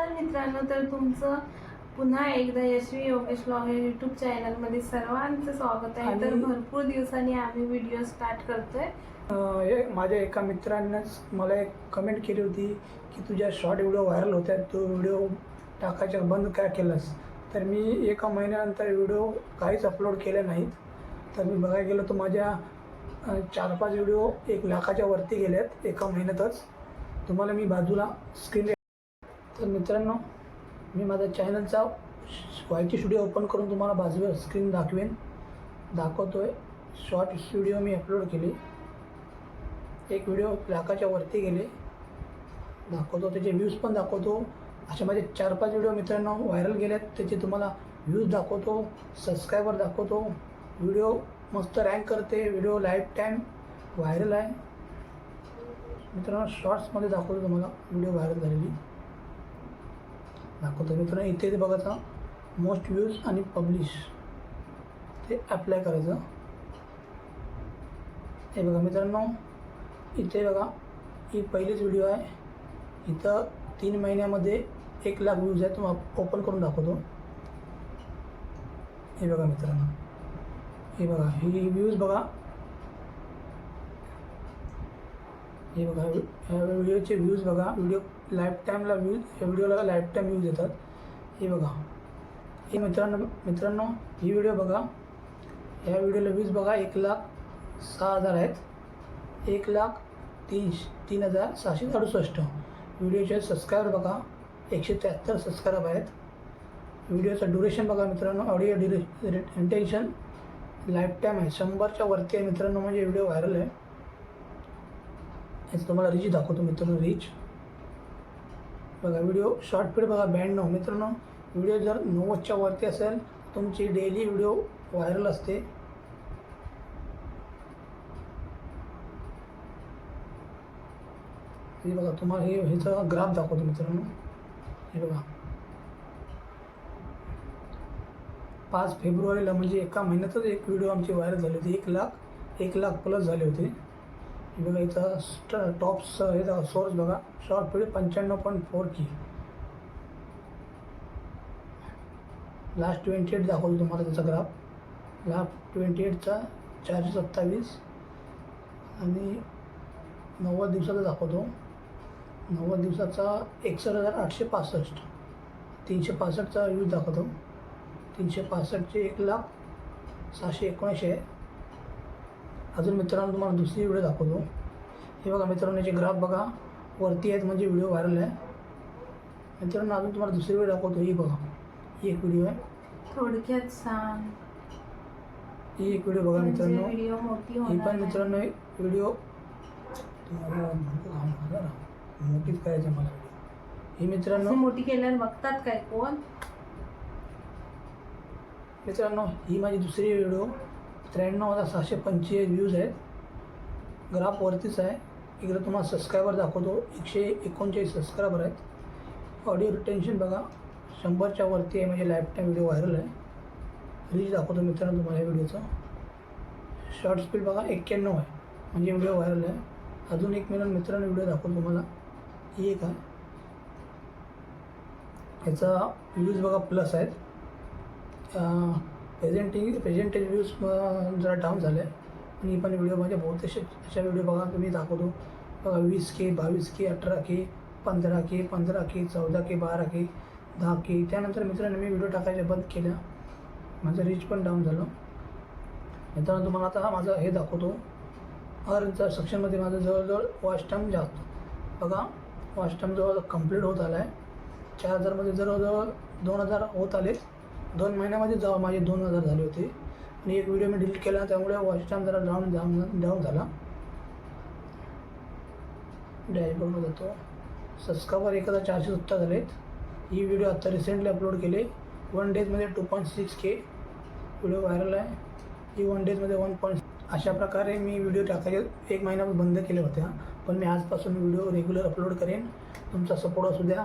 नमस्कार मित्रांनो तर तुमचं पुन्हा एकदा यशवी योगेश ब्लॉग या युट्यूब चॅनलमध्ये सर्वांचं स्वागत आहे. तर भरपूर दिवसांनी आम्ही व्हिडिओ स्टार्ट करतोय. हे माझ्या एका मित्रांनीच मला एक कमेंट केली होती की तुझ्या शॉर्ट व्हिडिओ व्हायरल होत आहेत तू व्हिडिओ टाकायचा बंद काय केलंस? तर मी एका महिन्यानंतर व्हिडिओ काहीच अपलोड केले नाहीत. तर मी बघायला गेलो तर माझ्या चार पाच व्हिडिओ एक लाखाच्या वरती गेले आहेत एका महिन्यातच. तुम्हाला मी बाजूला स्क्रीन तर मित्रांनो मी माझ्या चॅनलचा वायची स्टुडिओ ओपन करून तुम्हाला बाजूवर स्क्रीन दाखवेन. दाखवतो आहे शॉर्ट व्हिडिओ मी अपलोड केली. एक व्हिडिओ लाखाच्या वरती गेले. दाखवतो त्याचे व्ह्यूज पण दाखवतो. असे माझे चार पाच व्हिडिओ मित्रांनो व्हायरल गेले आहेत त्याचे तुम्हाला व्ह्यूज दाखवतो सबस्क्रायबर दाखवतो. व्हिडिओ मस्त रँक करते. व्हिडिओ लाईफ टाईम व्हायरल आहे. मित्रांनो शॉर्ट्समध्ये दाखवतो तुम्हाला. व्हिडिओ व्हायरल झालेली. दाखवतो. मित्रांनो इथे ते बघायचा मोस्ट व्ह्यूज आणि पब्लिश ते अप्लाय करायचं. हे बघा मित्रांनो इथे बघा ही पहिलीच व्हिडिओ आहे. इथं तीन महिन्यामध्ये एक लाख व्ह्यूज आहेत. तुम्हाला ओपन करून दाखवतो. हे बघा मित्रांनो. हे बघा ही व्ह्यूज बघा. हे बघा ह्या व्हिडिओचे व्ह्यूज बघा. व्हिडिओ लाईफ टाईमला व्ह्यूज या व्हिडिओला लाईफ टाईम व्ह्यूज येतात हे बघा. हे मित्रांनो मित्रांनो ही व्हिडिओ बघा. ह्या व्हिडिओला व्ह्यूज बघा एक लाख सहा हजार आहेत. एक लाख तीन तीन हजार सहाशे अडुसष्ट. व्हिडिओचे सबस्क्रायबर बघा एकशे त्र्याहत्तर सबस्क्रायब आहेत. व्हिडिओचं ड्युरेशन बघा मित्रांनो ऑडिओ ड्युरे इंटेन्शन लाईफ टाईम आहे. शंभरच्या वरती आहे मित्रांनो म्हणजे व्हिडिओ व्हायरल आहे. याचं तुम्हाला रीच दाखवतो मित्रांनो रीच बघा व्हिडिओ शॉर्ट पीड बघा ब्याण्णव. मित्रांनो व्हिडिओ जर नव्वदच्या वरती असेल तुमची डेली व्हिडिओ व्हायरल असते. हे बघा तुम्हाला हे ह्याचा ग्राफ दाखवतो मित्रांनो. हे बघा. पाच फेब्रुवारीला म्हणजे एका महिन्यातच एक व्हिडिओ आमची व्हायरल झाली होती. एक लाख एक लाख प्लस झाले होते. बघा इथं स्ट टॉप्स हे सोर्स बघा. शॉर्ट पिरियड पंच्याण्णव पॉईंट फोर की. लास्ट ट्वेंटी एट दाखवतो तुम्हाला त्याचा ग्राफ लास्ट ट्वेंटी एटचा चारशे सत्तावीस. आणि नव्वद दिवसाचा दाखवतो. नव्वद दिवसाचा एकसष्ट हजार आठशे पासष्ट. तीनशे पासष्टचा यूज दाखवतो. तीनशे पासष्टचे एक लाख सहाशे एकोणऐंशी आहे अजून मित्रांनो तुम्हाला दुसरी व्हिडिओ दाखवतो. हे बघा मित्रांनो याचे ग्राफ बघा. वरती आहेत म्हणजे व्हिडिओ व्हायरल आहे. मित्रांनो अजून तुम्हाला दुसरी व्हिडिओ दाखवतो. ही बघा. ही एक व्हिडिओ आहे. थोडक्यात सांग. ही एक व्हिडिओ बघा मित्रांनो. ही पण. मित्रांनो व्हिडिओ मोठीच करायचं मला. ही मित्रांनो मोठी केल्यावर बघतात काय कोण? मित्रांनो ही माझी दुसरी व्हिडिओ त्र्याण्णव हजार सहाशे पंचेचाळीस व्ह्यूज आहेत. ग्राफवरतीच आहे. इकडे तुम्हाला सबस्क्रायबर दाखवतो. एकशे एकोणचाळीस सबस्क्रायबर आहेत. ऑडिओ रिटेन्शन बघा. शंभरच्या वरती आहे. म्हणजे लाईफटाईम व्हिडिओ व्हायरल आहे. रीच दाखवतो मित्रांनो तुम्हाला या व्हिडिओचं शॉर्ट स्पीड बघा. एक्क्याण्णव आहे. म्हणजे व्हिडिओ व्हायरल आहे. अजून एक मिनिट मित्रांनो व्हिडिओ दाखवतो तुम्हाला. ही एक आहे. याचा व्ह्यूज बघा प्लस आहेत. प्रेझेंटिंग प्रेझेंटेज व्ह्यूज जरा डाऊन झाले आणि पण व्हिडिओ म्हणजे बहुतेक अशा व्हिडिओ बघा तुम्ही दाखवतो. बघा वीस के बावीस के अठरा के पंधरा के पंधरा के चौदा के बारा के दहा के त्यानंतर मित्रांनो मी व्हिडिओ टाकायचे बंद केल्या माझं रीच पण डाऊन झालं. मित्रांनो तुम्हाला आता माझं हे दाखवतो. अर्नच्या सेक्शनमध्ये माझं जवळजवळ वॉच टाईम जास्त. बघा वॉच टाईम जवळ कंप्लीट होत आला आहे चार हजारमध्ये जवळजवळ दोन हजार होत आले दोन महिन्यामध्ये जाऊ माझे दोन हजार झाले होते. आणि एक व्हिडिओ मी डिलीट केला त्यामुळे वॉच टाईम जरा डाऊन डाऊन डाऊन झाला. डॅशबोर्डमध्ये जातो सबस्क्रायबर एक हजार चारशे सत्तर झालेत. ही व्हिडिओ आत्ता रिसेंटली अपलोड केले. One डेजमध्ये two point six K video viral आहे. ही वन डेजमध्ये वन पॉईंट अशा प्रकारे मी व्हिडिओ टाकायचे. एक महिना बंद केल्या होत्या. पण मी आजपासून व्हिडिओ रेग्युलर अपलोड करेन. तुमचा सपोर्ट असू द्या.